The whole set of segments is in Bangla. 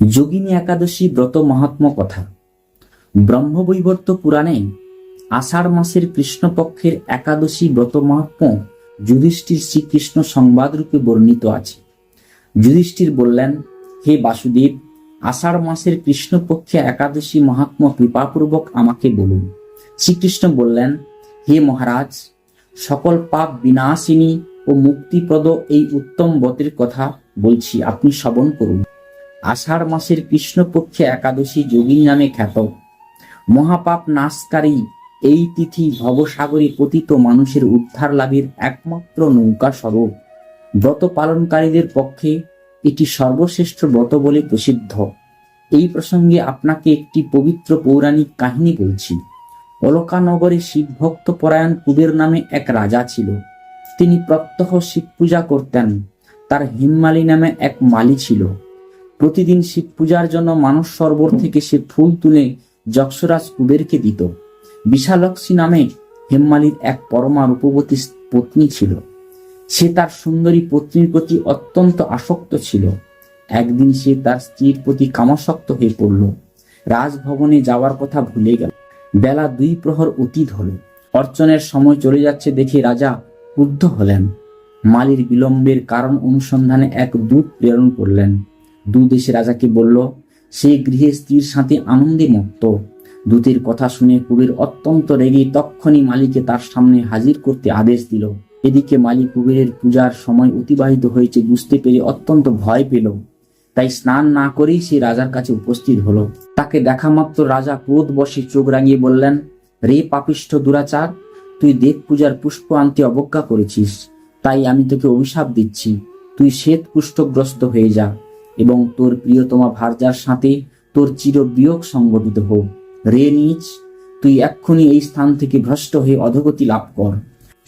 যোগিনী একাদশী ব্রত মহাত্ম কথা। ব্রহ্মবৈবর্ত পুরাণে আষাঢ় মাসের কৃষ্ণপক্ষের একাদশী ব্রত মহাত্ম যুধিষ্ঠির শ্রীকৃষ্ণ সংবাদ রূপে বর্ণিত আছে। যুধিষ্ঠির বললেন, হে বাসুদেব, আষাঢ় মাসের কৃষ্ণপক্ষে একাদশী মহাত্ম কৃপাপূর্বক আমাকে বলুন। শ্রীকৃষ্ণ বললেন, হে মহারাজ, সকল পাপ বিনাশিনী ও মুক্তিপ্রদ এই উত্তম ব্রতের কথা বলছি, আপনি শ্রবণ করুন। আষাঢ় মাসের কৃষ্ণপক্ষে একাদশী যোগিনী নামে খ্যাত। মহাপাপ নাশকারী এই তিথি ভবসাগরে পতিত মানুষের উদ্ধার লাভের একমাত্র নৌকা স্বরূপ। ব্রত পালনকারীদের পক্ষে এটি সর্বশ্রেষ্ঠ ব্রত বলে প্রসিদ্ধ। এই প্রসঙ্গে আপনাকে একটি পবিত্র পৌরাণিক কাহিনী বলছি। অলকানগরে শিবভক্ত পরায়ণ কুবের নামে এক রাজা ছিল। তিনি প্রত্যহ শিব পূজা করতেন। তার হিম্মালী নামে এক মালি ছিল। প্রতিদিন শিব পূজার জন্য মানস সরোবর থেকে সে ফুল তুলে যক্ষরাজ কুবেরকে দিত। বিশালক্ষী নামে হেম্মালির এক পরমা রূপবতী পত্নী ছিল। সে তার সুন্দরী পত্নীর প্রতি অত্যন্ত আসক্ত ছিল। একদিন সে তার স্ত্রীর প্রতি কামাসক্ত হয়ে পড়ল। রাজভবনে যাওয়ার কথা ভুলে গেল। বেলা দুই প্রহর অতীত হল। অর্চনের সময় চলে যাচ্ছে দেখে রাজা ক্রুদ্ধ হলেন। মালির বিলম্বের কারণ অনুসন্ধানে এক দূত প্রেরণ করলেন। দূত এসে রাজাকে বলল, সে গৃহে স্ত্রীর সাথে আনন্দে মত্ত দূতের কথা শুনে কুবের অত্যন্ত রেগে তক্ষণি মালিকে তার সামনে হাজির করতে আদেশ দিল। এদিকে মালিক কুবেরের পূজার সময় অতিবাহিত হয়েছে বুঝতে পেরে অত্যন্ত ভয় পেল। তাই স্নান না করেই সে রাজার কাছে উপস্থিত হলো। তাকে দেখা মাত্র রাজা ক্রোধ বসে চোখ রাঙিয়ে বললেন, রে পাপিষ্ঠ দুরাচার, তুই দেব পূজার পুষ্প আনতে অবজ্ঞা করেছিস। তাই আমি তোকে অভিশাপ দিচ্ছি। তুই শ্বেত কুষ্ঠগ্রস্ত হয়ে যা। এবং তোর প্রিয়তমা ভার্যার সাথে তোর চির বিয়োগ সংগঠিত হোক। রে নিচ, তুই এক্ষুনি এই স্থান থেকে ভ্রষ্ট হয়ে অধগতি লাভ কর।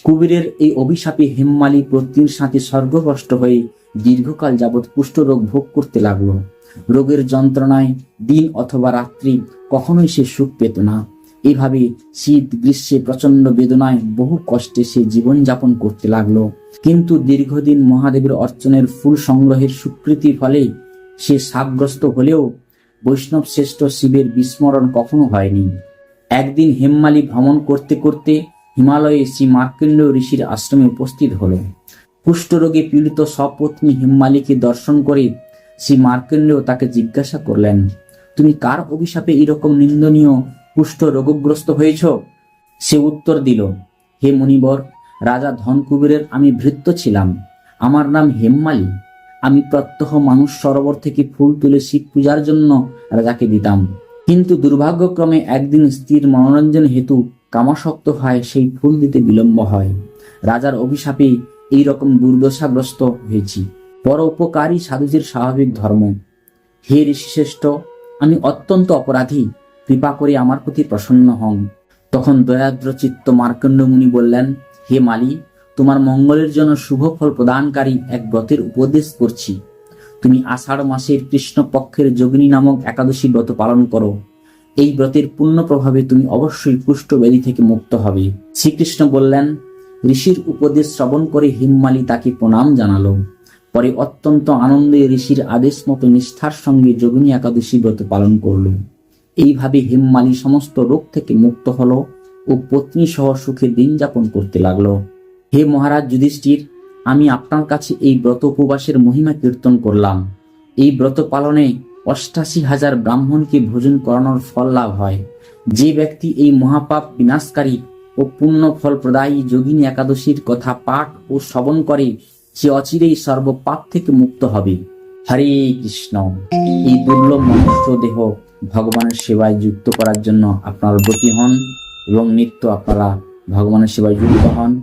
কুবেরের এই অভিশাপে হেমমালি পত্নীর সাথে স্বর্গভ্রষ্ট হয়ে দীর্ঘকাল যাবৎ কুষ্ঠরোগ ভোগ করতে লাগল। রোগের যন্ত্রণায় দিন অথবা রাত্রি কখনোই সে সুখ পেত না। এভাবে শীত, গ্রীষ্মে প্রচণ্ড বেদনায় বহু কষ্টে সে জীবনযাপন করতে লাগল। কিন্তু দীর্ঘদিন মহাদেবের অর্চনের ফুল সংগ্রহের স্বীকৃতির ফলে সে সাপগ্রস্ত হলেও বৈষ্ণব শ্রেষ্ঠ শিবের বিস্মরণ কখনো হয়নি। একদিন হেমমালি ভ্রমণ করতে করতে হিমালয়ে শ্রী মার্কণ্ড ঋষির আশ্রমে উপস্থিত হলো। কুষ্ঠরোগে পীড়িত সপত্নী হেমমালিকে দর্শন করে শ্রী মার্কণ্ডেয় তাকে জিজ্ঞাসা করলেন, তুমি কার অভিশাপে এরকম নিন্দনীয় কুষ্ঠ রোগগ্রস্ত হয়েছ? সে উত্তর দিল, হে মুনিবর, রাজা ধনকুবেরের আমি ভৃত্য ছিলাম। আমার নাম হেমমালি। আমি প্রত্যহ মানুষ সরোবর থেকে ফুল তুলে শিব পূজার জন্য রাজাকে দিতাম। কিন্তু দুর্ভাগ্যক্রমে একদিন স্ত্রীর মনোরঞ্জন হেতু কামাসক্ত হয়, সেই ফুল দিতে বিলম্ব হয়। রাজার অভিশাপে এই রকম দুর্দশাগ্রস্ত হয়েছি। পর উপকারী সাধুজির স্বাভাবিক ধর্ম। হে ঋষিশ্রেষ্ঠ, আমি অত্যন্ত অপরাধী। কৃপা করে আমার প্রতি প্রসন্ন হন। তখন দয়াদ্র চিত্ত মুনি বললেন, হে মালি তোমার মঙ্গলের জন্য শুভ ফল প্রদানকারী এক ব্রতের উপদেশ করছি। তুমি আষাঢ় মাসের কৃষ্ণ পক্ষের যোগিনী নামক একাদশী ব্রত পালন করো। এই ব্রতের পূর্ণ প্রভাবে তুমি অবশ্যই কুষ্ঠ ব্যাধি থেকে মুক্ত হবে। শ্রীকৃষ্ণ বললেন, ঋষির উপদেশ শ্রবণ করে হিমমালি তাকে প্রণাম জানালো। পরে অত্যন্ত আনন্দে ঋষির আদেশ মতো নিষ্ঠার সঙ্গে যোগিনী একাদশী ব্রত পালন করল। এইভাবে হিমমালি সমস্ত রোগ থেকে মুক্ত হলো ও পত্নী সহ সুখে দিন যাপন করতে লাগল। হে মহারাজ যুধিষ্ঠির, আমি আপনার কাছে এই ব্রত উপবাসের মহিমা কীর্তন করলাম। এই ব্রত পালনে অষ্টাশি হাজার ব্রাহ্মণকে ভোজন করানোর ফল লাভ হয়। যে ব্যক্তি এই মহাপাপ বিনাশকারী ও পুণ্য ফল প্রদায়ী যোগিনী একাদশীর কথা পাঠ ও শ্রবণ করে, সে অচিরেই সর্বপাপ থেকে মুক্ত হবে। হরে কৃষ্ণ। এই দুর্লভ মনুষ্য দেহ ভগবানের সেবায় যুক্ত করার জন্য আপনার ব্রতী হন এবং নিত্য আপনারা ভগবানের সেবায় যুক্ত হন।